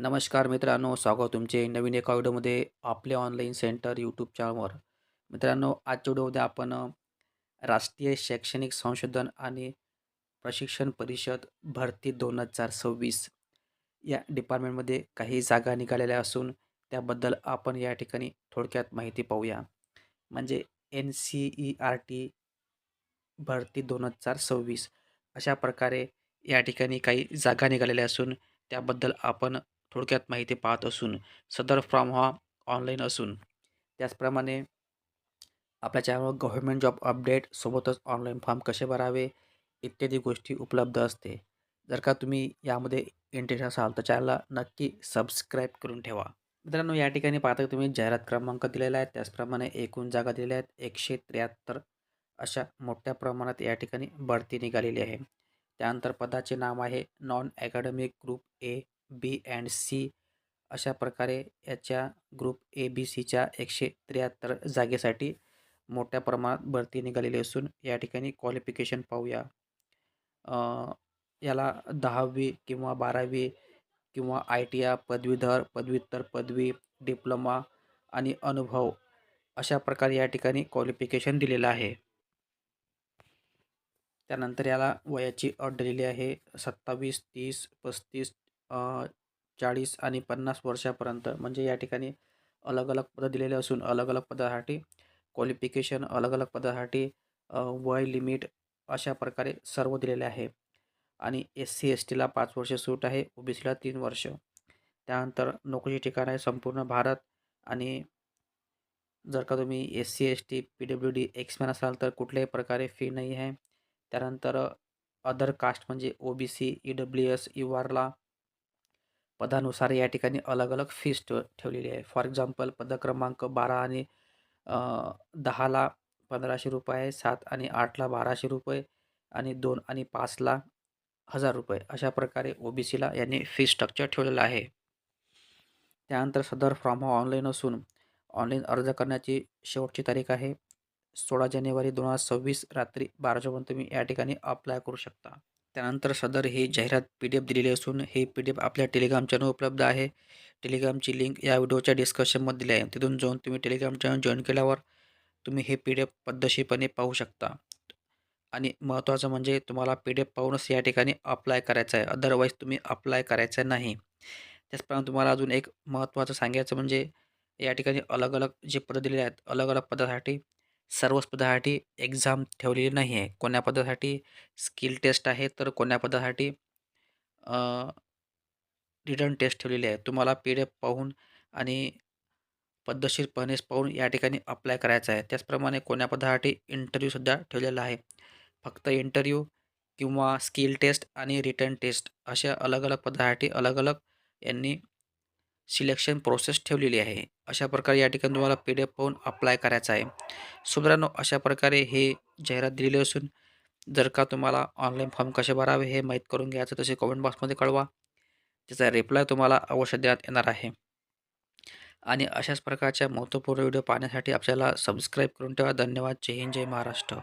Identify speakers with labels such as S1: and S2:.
S1: नमस्कार मित्रांनो, स्वागत तुमचे नवीन एका व्हिडिओमध्ये आपले ऑनलाईन सेंटर यूट्यूब चॅनलवर. मित्रांनो, आजच्या व्हिडिओमध्ये आपण राष्ट्रीय शैक्षणिक संशोधन आणि प्रशिक्षण परिषद भरती 2026 या डिपार्टमेंटमध्ये काही जागा निघालेल्या असून त्याबद्दल आपण या ठिकाणी थोडक्यात माहिती पाहूया. म्हणजे एन-सी-ई-आर-टी भरती 2026 अशा प्रकारे या ठिकाणी काही जागा निघालेल्या असून त्याबद्दल आपण थोडक्यात माहिती पाहत असून सदर फॉर्म हा ऑनलाईन असून त्याचप्रमाणे आपल्या चॅनलवर गव्हर्मेंट जॉब अपडेट सोबतच ऑनलाईन फॉर्म कसे भरावे इत्यादी गोष्टी उपलब्ध असते. जर का तुम्ही यामध्ये इंटरेस्ट असाल तर चॅनलला नक्की सबस्क्राईब करून ठेवा. मित्रांनो या ठिकाणी पाहता तुम्ही जाहिरात क्रमांक दिलेला आहे. त्याचप्रमाणे एकूण जागा दिलेल्या आहेत. एकशे त्र्याहत्तर अशा मोठ्या प्रमाणात या ठिकाणी भरती निघालेली आहे. त्यानंतर पदाचे नाव आहे non academic group A. B and C अशा प्रकारे याच्या ग्रुप ए बी सीच्या एकशे त्र्याहत्तर जागेसाठी मोठ्या प्रमाणात भरती निघालेली असून या ठिकाणी क्वालिफिकेशन पाहूया. याला दहावी किंवा बारावी किंवा आय टी आय पदवीधर पदव्युत्तर पदवी डिप्लोमा आणि अनुभव अशा प्रकारे या ठिकाणी क्वालिफिकेशन दिलेलं आहे. त्यानंतर याला वयाची अट दिलेली आहे सत्तावीस तीस पस्तीस चाळीस आणि पन्नास वर्षापर्यंत. म्हणजे या ठिकाणी अलग अलग पदं दिलेले असून अलग अलग पदासाठी क्वालिफिकेशन अलग अलग पदासाठी वय लिमिट अशा प्रकारे सर्व दिलेले आहे. आणि एस सी एस टीला पाच वर्ष सूट आहे ओ बी सीला तीन वर्ष. त्यानंतर नोकरीचे ठिकाण आहे संपूर्ण भारत आणि जर का तुम्ही S C S T P W D एक्समॅन असाल तर कुठल्याही प्रकारे फी नाही आहे. त्यानंतर अदर कास्ट म्हणजे O B C E W S U आरला पदानुसार या ठिकाणी अलग अलग फीस ठेव ठेवलेली आहे. फॉर एक्झाम्पल पद क्रमांक बारा आणि दहाला पंधराशे रुपये आहे सात आणि आठला बाराशे रुपये आणि दोन आणि पाचला हजार रुपये. अशा प्रकारे ओ बी सीला यांनी फी स्ट्रक्चर ठेवलेलं आहे. त्यानंतर सदर फॉर्म हा ऑनलाईन असून ऑनलाईन अर्ज करण्याची शेवटची तारीख आहे. सोळा जानेवारी दोन हजार सव्वीस रात्री बाराच्यापर्यंत तुम्ही या ठिकाणी अप्लाय करू शकता. त्यानंतर सदर हे जाहिरात पी डी एफ दिलेली असून हे पी डी एफ आपल्या टेलिग्राम चॅनल उपलब्ध आहे. टेलिग्रामची लिंक या व्हिडिओच्या डिस्कशनमध्ये दिली आहे. तिथून जाऊन तुम्ही टेलिग्राम चॅनल जॉईन केल्यावर तुम्ही हे पी डी एफ पद्धतशीरपणे पाहू शकता. आणि महत्त्वाचं म्हणजे तुम्हाला पी डी एफ पाहूनच या ठिकाणी अप्लाय करायचं आहे. अदरवाईज तुम्ही अप्लाय करायचं नाही. त्याचप्रमाणे तुम्हाला अजून एक महत्त्वाचं सांगायचं म्हणजे या ठिकाणी अलग अलग जे पदं दिलेले आहेत अलग अलग पदासाठी सर्वच पदासाठी एक्झाम ठेवलेली नाही आहे. कोण्या पदासाठी स्किल टेस्ट आहे तर कोण्या पदासाठी रिटर्न टेस्ट ठेवलेली आहे. तुम्हाला पी डी एफ पाहून आणि पद्धतशीरपणे पाहून या ठिकाणी अप्लाय करायचं आहे. त्याचप्रमाणे कोण्या पदासाठी इंटरव्ह्यूसुद्धा ठेवलेला आहे. फक्त इंटरव्ह्यू किंवा स्किल टेस्ट आणि रिटर्न टेस्ट अशा अलग अलग पदासाठी अलग अलग यांनी सिलेक्शन प्रोसेस ठेवलेली आहे. अशा प्रकारे या ठिकाणी तुम्हाला पी डी एफ पाहून अप्लाय करायचा आहे. सुमित्रांनो अशा प्रकारे हे जाहिरात दिलेली असून जर का तुम्हाला ऑनलाईन फॉर्म कसे भरावे हे माहीत करून घ्यायचं तसे कमेंट बॉक्समध्ये कळवा. त्याचा रिप्लाय तुम्हाला अवश्य देण्यात येणार आहे. आणि अशाच प्रकारच्या महत्त्वपूर्ण व्हिडिओ पाहण्यासाठी आपल्याला सबस्क्राईब करून ठेवा. धन्यवाद. जय हिंद जय महाराष्ट्र.